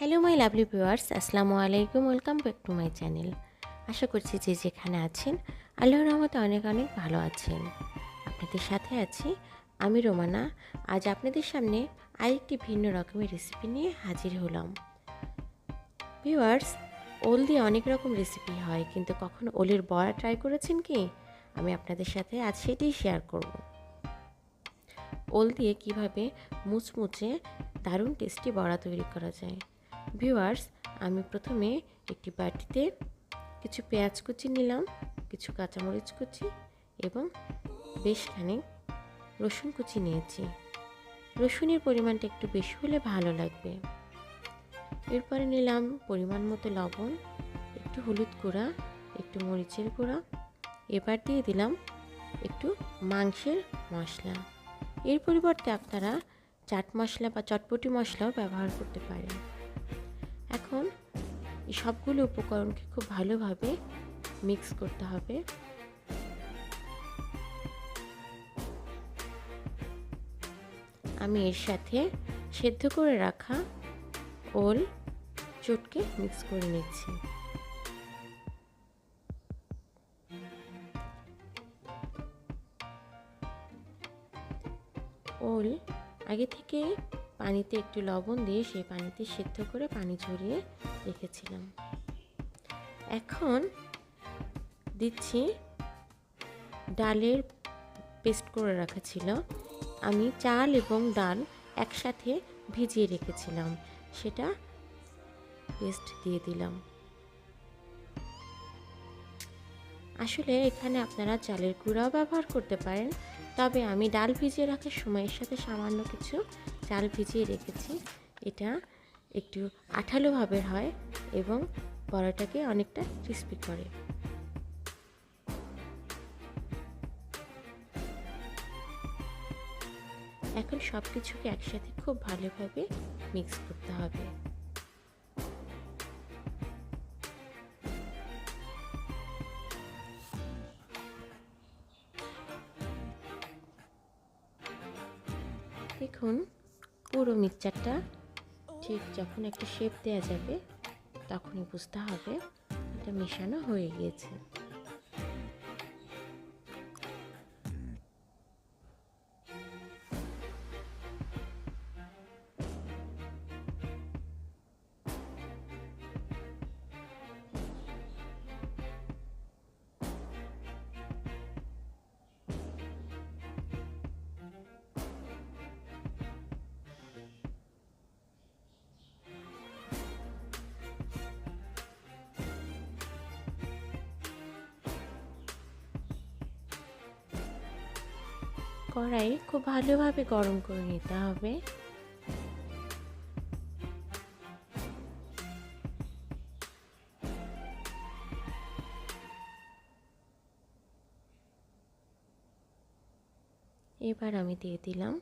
Hello my lovely viewers আসসালামু আলাইকুম welcome back to my channel আশা করছি যে যেখানে আছেন আল্লাহ রহমতে অনেক অনেক ভালো আছেন। আপনাদের সাথে আছি আমি রোমানা। আজ আপনাদের সামনে আরেকটি ভিন্ন রকমের রেসিপি নিয়ে হাজির হলাম। ভিউয়ার্স ওল দিয়ে অনেক রকম রেসিপি হয়, কিন্তু কখনো ওলের বড়া ট্রাই করেছেন কি? আমি আপনাদের সাথে আজ সেটাই শেয়ার করব। ওল দিয়ে কীভাবে মুচমুচে দারুণ টেস্টি বড়া তৈরি করা যায়। ভিউয়ার্স আমি প্রথমে একটি বাটিতে কিছু পেঁয়াজ কুচি নিলাম, কিছু কাঁচামরিচ কুচি এবং বেশ খানিক রসুন কুচি নিয়েছি। রসুনের পরিমাণটা একটু বেশি হলে ভালো লাগবে। এরপরে নিলাম পরিমাণ মতো লবণ, একটু হলুদ গুঁড়া, একটু মরিচের গুঁড়া। এবার দিয়ে দিলাম একটু মাংসের মশলা। এর পরিবর্তে আপনারা চাট মশলা বা চটপটি মশলাও ব্যবহার করতে পারেন। এখন সবগুলো উপকরণকে খুব ভালোভাবে মিক্স করতে হবে। আমি এর সাথে সেদ্ধ করে রাখা ওল চটকে মিক্স করে নিচ্ছি। ওল আগে থেকে পানিতে একটু লবণ দিয়ে সেই পানিতে সেদ্ধ করে পানি ঝরিয়ে রেখেছিলাম। এখন দিচ্ছি ডালের পেস্ট করে রাখা ছিল। আমি চাল এবং ডাল একসাথে ভিজিয়ে রেখেছিলাম। সেটা পেস্ট দিয়ে দিলাম। আসলে এখানে আপনারা চালের গুঁড়াও ব্যবহার করতে পারেন, তবে আমি ডাল ভিজিয়ে রাখার সময়ের সাথে সামান্য কিছু চাল ভিজিয়ে রেখেছি। এটা একটু আঠালোভাবে হয় এবং পরোটাকে অনেকটা ক্রিস্পি করে। এখন সব কিছুকে একসাথে খুব ভালোভাবে মিক্স করতে হবে। মিক্সচারটা ঠিক যখন একটা শেপ দেওয়া যাবে তখনই বুঝতে হবে এটা মেশানো হয়ে গিয়েছে। কড়াই খুব ভালোভাবে গরম করে নিতে হবে। এবার আমি দিয়ে দিলাম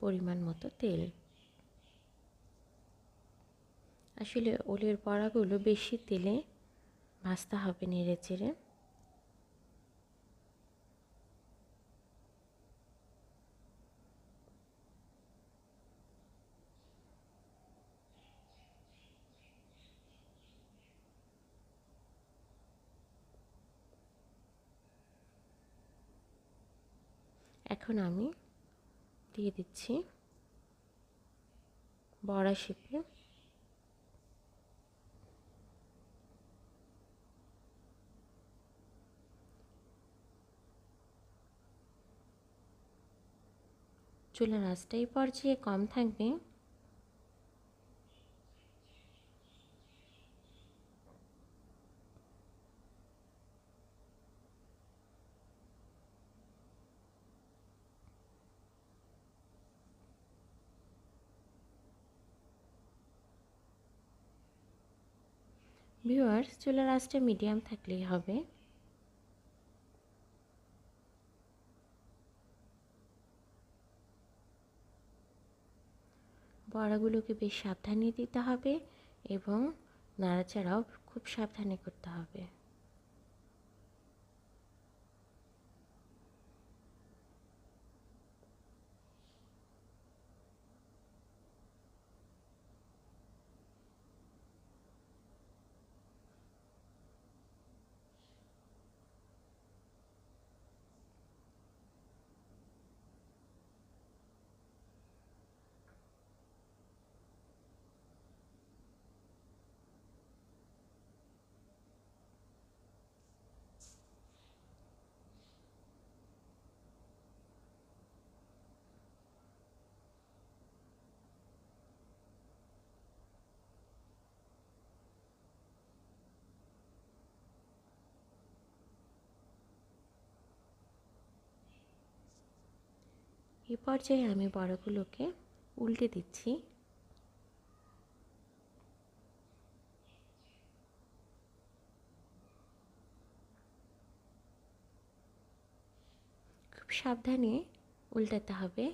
পরিমাণ মতো তেল। আসলে ওলের বড়াগুলো বেশি তেলে ভাজতে হবে নেড়ে চেড়ে। এখন আমি দিয়ে দিচ্ছি বড়া শেপে। চুলার রাস্তায় পর্যায়ে কম থাকবে। ভিউয়ার্স চুলার আঁচটা মিডিয়াম থাকলেই হবে। বড়াগুলোকে বেশ সাবধানে দিতে হবে এবং নাড়াচাড়াও খুব সাবধানে করতে হবে। এই পর্যায়ে আমি বড়গুলোকে উল্টে দিচ্ছি। খুব সাবধানে উল্টাতে হবে,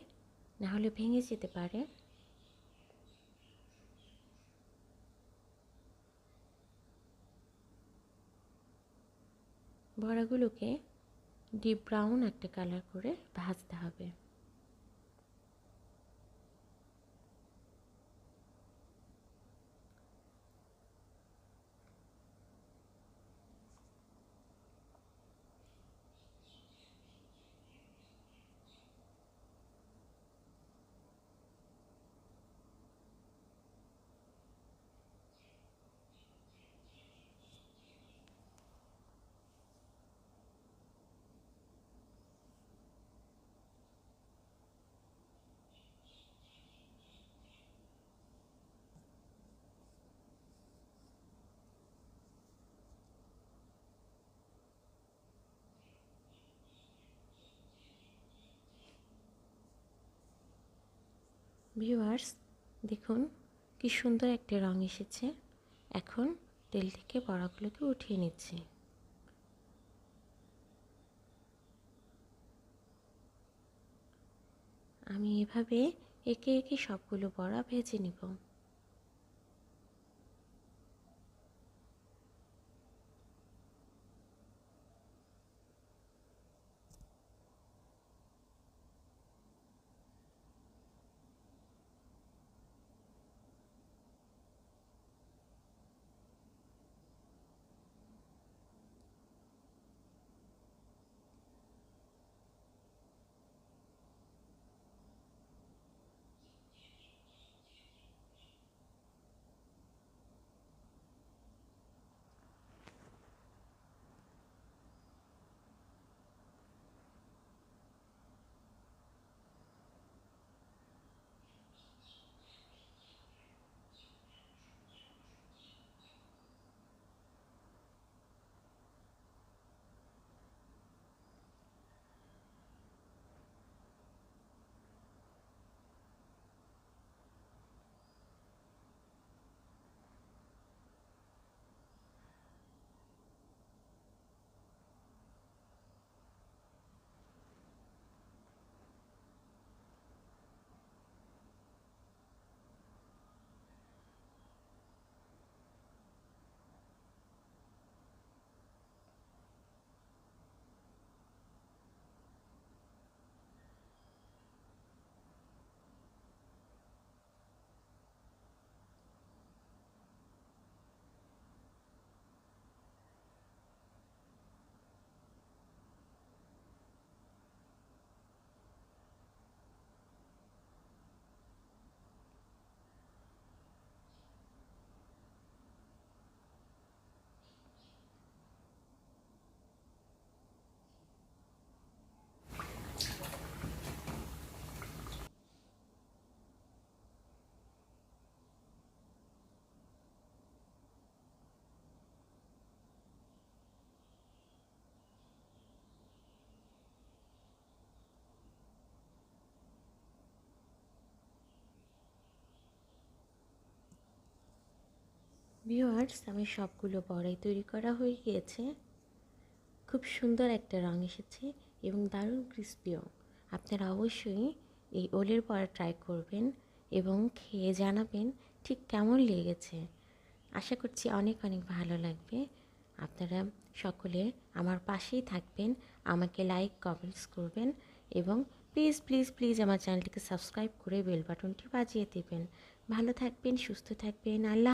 না হলে ভেঙে যেতে পারে। বড়াগুলোকে ডিপ ব্রাউন একটা কালার করে ভাজতে হবে। ভিউয়ার্স দেখুন, কি সুন্দর একটা রং এসেছে। এখন তেল থেকে বড়াগুলোকে উঠিয়ে নিচ্ছি। আমি এভাবে একে একে সবগুলো বড়া ভেজে নিব। ভিউয়ার্স আমি সবগুলো বড়াই তৈরি করা হয়ে গিয়েছে। খুব সুন্দর একটা রং এসেছে এবং দারুণ ক্রিস্পিও আপনারা অবশ্যই এই ওলের বড়া ট্রাই করবেন এবং খেয়ে জানাবেন ঠিক কেমন লেগেছে। আশা করছি অনেক অনেক ভালো লাগবে। আপনারা সকলে আমার পাশেই থাকবেন, আমাকে লাইক কমেন্টস করবেন এবং প্লিজ প্লিজ প্লিজ আমার চ্যানেলটিকে সাবস্ক্রাইব করে বেল বাটনটি বাজিয়ে দেবেন। ভালো থাকবেন, সুস্থ থাকবেন, আল্লাহ